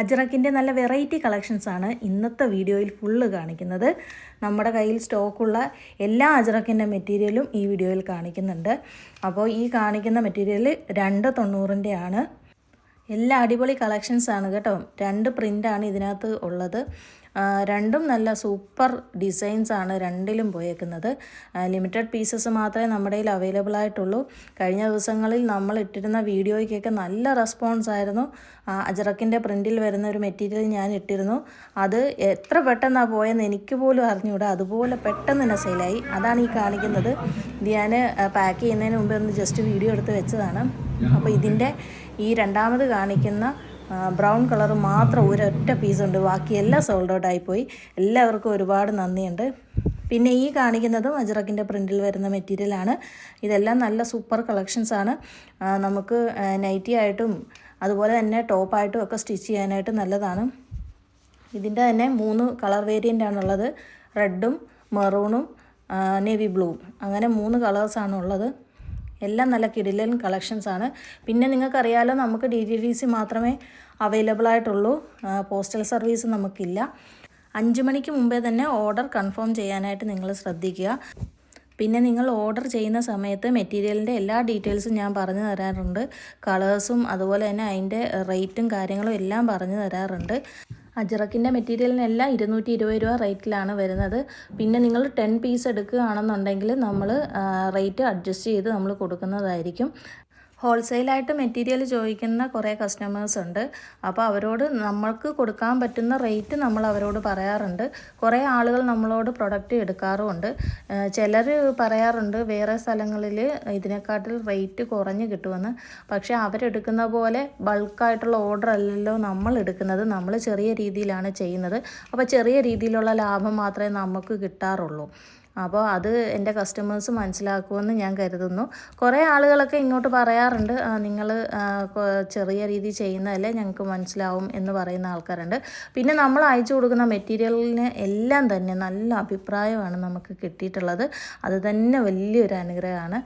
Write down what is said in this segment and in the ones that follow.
അജ്രക്കിന്റെ നല്ല വെറൈറ്റി കളക്ഷൻസാണ് ഇന്നത്തെ വീഡിയോയിൽ ഫുള്ള് കാണിക്കുന്നത്. നമ്മുടെ കയ്യിൽ സ്റ്റോക്കുള്ള എല്ലാ അജ്രക്കിന്റെ മെറ്റീരിയലും ഈ വീഡിയോയിൽ കാണിക്കുന്നുണ്ട്. അപ്പോൾ ഈ കാണിക്കുന്ന മെറ്റീരിയൽ രണ്ട് തൊണ്ണൂറിന്റെ ആണ് എല്ലാ അടിപൊളി കളക്ഷൻസാണ് കേട്ടോ. രണ്ട് പ്രിന്റാണ് ഇതിനകത്ത് ഉള്ളത്. രണ്ടും നല്ല സൂപ്പർ ഡിസൈൻസ് ആണ് രണ്ടിലും പോയേക്കുന്നത്. ലിമിറ്റഡ് പീസസ് മാത്രമേ നമ്മുടെ കയ്യിൽ അവൈലബിൾ ആയിട്ടുള്ളൂ. കഴിഞ്ഞ ദിവസങ്ങളിൽ നമ്മൾ ഇട്ടിരുന്ന വീഡിയോയ്ക്കൊക്കെ നല്ല റെസ്പോൺസ് ആയിരുന്നു. അജറക്കിന്റെ പ്രിന്റിൽ വരുന്ന ഒരു മെറ്റീരിയൽ ഞാൻ ഇട്ടിരുന്നു. അത് എത്ര പെട്ടെന്നാണ് പോയെന്ന് എനിക്ക് പോലും അറിഞ്ഞുകൂടാ അതുപോലെ പെട്ടെന്ന് തന്നെ സെയിലായി. അതാണ് ഈ കാണിക്കുന്നത്. ഇത് ഞാൻ പാക്ക് ചെയ്യുന്നതിന് മുമ്പ് ഒന്ന് ജസ്റ്റ് വീഡിയോ എടുത്ത് വെച്ചതാണ്. അപ്പോൾ ഇതിന്റെ ഈ രണ്ടാമത് കാണിക്കുന്ന ബ്രൗൺ കളർ മാത്രം ഒരൊറ്റ പീസ് ഉണ്ട്. ബാക്കി എല്ലാം സോൾഡ് ഔട്ട് ആയിപ്പോയി. എല്ലാവർക്കും ഒരുപാട് നന്ദിയുണ്ട്. പിന്നെ ഈ കാണിക്കുന്നതും അജറക്കിന്റെ പ്രിന്റിൽ വരുന്ന മെറ്റീരിയലാണ് ഇതെല്ലാം നല്ല സൂപ്പർ കളക്ഷൻസ് ആണ്. നമുക്ക് നൈറ്റി ആയിട്ടും അതുപോലെ തന്നെ ടോപ്പായിട്ടും ഒക്കെ സ്റ്റിച്ച് ചെയ്യാനായിട്ട് നല്ലതാണ്. ഇതിന്റെ തന്നെ മൂന്ന് കളർ വേരിയന്റ് ആണുള്ളത്. റെഡും മെറൂണും നേവി ബ്ലൂവും അങ്ങനെ മൂന്ന് കളേഴ്സാണ് ഉള്ളത്. എല്ലാം നല്ല കിടിലൻ കളക്ഷൻസ് ആണ്. പിന്നെ നിങ്ങൾക്കറിയാലോ നമുക്ക് ഡി ടി ഡി സി മാത്രമേ അവൈലബിൾ ആയിട്ടുള്ളൂ. പോസ്റ്റൽ സർവീസ് നമുക്കില്ല. അഞ്ച് മണിക്ക് മുമ്പേ തന്നെ ഓർഡർ കൺഫേം ചെയ്യാനായിട്ട് നിങ്ങൾ ശ്രദ്ധിക്കുക. പിന്നെ നിങ്ങൾ ഓർഡർ ചെയ്യുന്ന സമയത്ത് മെറ്റീരിയലിന്റെ എല്ലാ ഡീറ്റെയിൽസും ഞാൻ പറഞ്ഞു തരാറുണ്ട്. കളേഴ്സും അതുപോലെ തന്നെ അതിന്റെ റേറ്റും കാര്യങ്ങളും എല്ലാം പറഞ്ഞു തരാറുണ്ട്. അജറക്കിന്റെ മെറ്റീരിയലിനെല്ലാം ഇരുന്നൂറ്റി ഇരുപത് രൂപ റേറ്റിലാണ് വരുന്നത്. പിന്നെ നിങ്ങൾ ടെൻ പീസ് എടുക്കുകയാണെന്നുണ്ടെങ്കിൽ നമ്മൾ റേറ്റ് അഡ്ജസ്റ്റ് ചെയ്ത് നമ്മൾ കൊടുക്കുന്നതായിരിക്കും. ഹോൾസെയിലായിട്ട് മെറ്റീരിയൽ ചോദിക്കുന്ന കുറേ കസ്റ്റമേഴ്സ് ഉണ്ട് അപ്പോൾ അവരോട് നമ്മൾക്ക് കൊടുക്കാൻ പറ്റുന്ന റേറ്റ് നമ്മൾ അവരോട് പറയാറുണ്ട്. കുറേ ആളുകൾ നമ്മളോട് പ്രൊഡക്റ്റ് എടുക്കാറുമുണ്ട്. ചിലർ പറയാറുണ്ട് വേറെ സ്ഥലങ്ങളിൽ ഇതിനെക്കാട്ടിൽ റേറ്റ് കുറഞ്ഞ് കിട്ടുമെന്ന്. പക്ഷേ അവരെടുക്കുന്ന പോലെ ബൾക്കായിട്ടുള്ള ഓർഡർ അല്ലല്ലോ നമ്മൾ എടുക്കുന്നത്. നമ്മൾ ചെറിയ രീതിയിലാണ് ചെയ്യുന്നത്. അപ്പോൾ ചെറിയ രീതിയിലുള്ള ലാഭം മാത്രമേ നമുക്ക് കിട്ടാറുള്ളൂ. അപ്പോൾ അത് എന്റെ കസ്റ്റമേഴ്സ് മനസ്സിലാക്കുമെന്ന് ഞാൻ കരുതുന്നു. കുറേ ആളുകളൊക്കെ ഇങ്ങോട്ട് പറയാറുണ്ട് നിങ്ങൾ ചെറിയ രീതി ചെയ്യുന്നതല്ലേ ഞങ്ങൾക്ക് മനസ്സിലാവും എന്ന് പറയുന്ന ആൾക്കാരുണ്ട്. പിന്നെ നമ്മൾ അയച്ചു കൊടുക്കുന്ന മെറ്റീരിയലിന് എല്ലാം തന്നെ നല്ല അഭിപ്രായമാണ് നമുക്ക് കിട്ടിയിട്ടുള്ളത്. അത് തന്നെ വലിയൊരു അനുഗ്രഹമാണ്.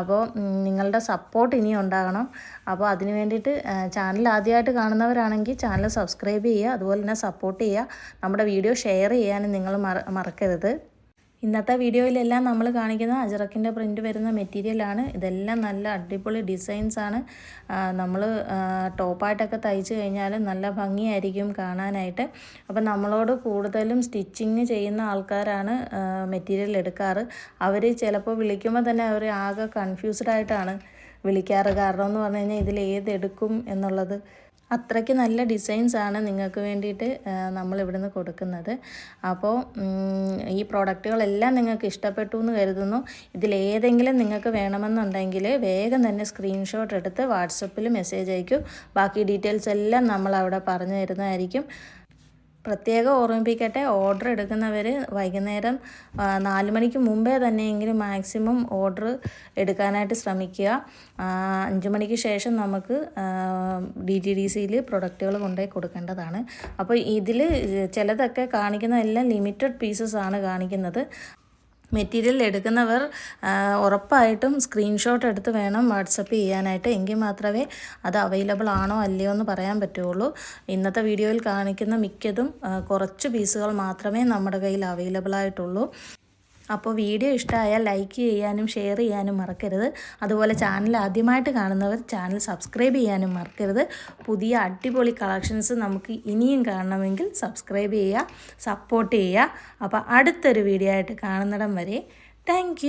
അപ്പോൾ നിങ്ങളുടെ സപ്പോർട്ട് ഇനി ഉണ്ടാകണം. അപ്പോൾ അതിന് വേണ്ടിയിട്ട് ചാനൽ ആദ്യമായിട്ട് കാണുന്നവരാണെങ്കിൽ ചാനൽ സബ്സ്ക്രൈബ് ചെയ്യുക അതുപോലെ തന്നെ സപ്പോർട്ട് ചെയ്യുക. നമ്മുടെ വീഡിയോ ഷെയർ ചെയ്യാനും നിങ്ങൾ മറക്കരുത്. ഇന്നത്തെ വീഡിയോയിലെല്ലാം നമ്മൾ കാണിക്കുന്ന അജറക്കിന്റെ പ്രിന്റ് വരുന്ന മെറ്റീരിയലാണ്. ഇതെല്ലാം നല്ല അടിപൊളി ഡിസൈൻസ് ആണ്. നമ്മൾ ടോപ്പായിട്ടൊക്കെ തയ്ച്ച് കഴിഞ്ഞാൽ നല്ല ഭംഗിയായിരിക്കും കാണാനായിട്ട്. അപ്പം നമ്മളോട് കൂടുതലും സ്റ്റിച്ചിങ് ചെയ്യുന്ന ആൾക്കാരാണ് മെറ്റീരിയൽ എടുക്കാറ്. അവർ ചിലപ്പോൾ വിളിക്കുമ്പോൾ തന്നെ അവർ ആകെ കൺഫ്യൂസ്ഡ് ആയിട്ടാണ് വിളിക്കാറ്. കാരണം എന്ന് പറഞ്ഞു കഴിഞ്ഞാൽ ഇതിൽ ഏത് എടുക്കും എന്നുള്ളത്. അത്രയ്ക്ക് നല്ല ഡിസൈൻസ് ആണ് നിങ്ങൾക്ക് വേണ്ടിയിട്ട് നമ്മൾ ഇവിടുന്ന് കൊടുക്കുന്നത്. അപ്പോൾ ഈ പ്രോഡക്റ്റുകളെല്ലാം നിങ്ങൾക്ക് ഇഷ്ടപ്പെട്ടു എന്ന് കരുതുന്നു. ഇതിലേതെങ്കിലും നിങ്ങൾക്ക് വേണമെന്നുണ്ടെങ്കിൽ വേഗം തന്നെ സ്ക്രീൻഷോട്ട് എടുത്ത് വാട്സപ്പിൽ മെസ്സേജ് അയക്കൂ. ബാക്കി ഡീറ്റെയിൽസ് എല്ലാം നമ്മൾ അവിടെ പറഞ്ഞു തരുന്നതായിരിക്കും. പ്രത്യേകം ഓർമ്മിപ്പിക്കട്ടെ ഓർഡർ എടുക്കുന്നവർ വൈകുന്നേരം നാല് മണിക്ക് മുമ്പേ തന്നെയെങ്കിലും മാക്സിമം ഓർഡർ എടുക്കാനായിട്ട് ശ്രമിക്കുക. അഞ്ച് മണിക്ക് ശേഷം നമുക്ക് ഡി ടി ഡി സിയിൽ പ്രൊഡക്റ്റുകൾ കൊണ്ടുപോയി കൊടുക്കേണ്ടതാണ്. അപ്പോൾ ഇതിൽ ചിലതൊക്കെ കാണിക്കുന്നതെല്ലാം ലിമിറ്റഡ് പീസസ് ആണ് കാണിക്കുന്നത്. മെറ്റീരിയൽ എടുക്കുന്നവർ ഉറപ്പായിട്ടും സ്ക്രീൻഷോട്ട് എടുത്ത് വേണം വാട്സപ്പ് ചെയ്യാനായിട്ട്. എങ്കിൽ മാത്രമേ അത് അവൈലബിൾ ആണോ അല്ലയോ എന്ന് പറയാൻ പറ്റുള്ളൂ ഇന്നത്തെ വീഡിയോയിൽ കാണിക്കുന്ന മിക്കതും കുറച്ച് പീസുകൾ മാത്രമേ നമ്മുടെ കയ്യിൽ അവൈലബിൾ ആയിട്ടുള്ളൂ. അപ്പോൾ വീഡിയോ ഇഷ്ടമായാൽ ലൈക്ക് ചെയ്യാനും ഷെയർ ചെയ്യാനും മറക്കരുത്. അതുപോലെ ചാനൽ ആദ്യമായിട്ട് കാണുന്നവർ ചാനൽ സബ്സ്ക്രൈബ് ചെയ്യാനും മറക്കരുത്. പുതിയ അടിപൊളി കളക്ഷൻസ് നമുക്ക് ഇനിയും കാണണമെങ്കിൽ സബ്സ്ക്രൈബ് ചെയ്യുക സപ്പോർട്ട് ചെയ്യുക. അപ്പോൾ അടുത്തൊരു വീഡിയോ ആയിട്ട് കാണുന്നിടം വരെ താങ്ക്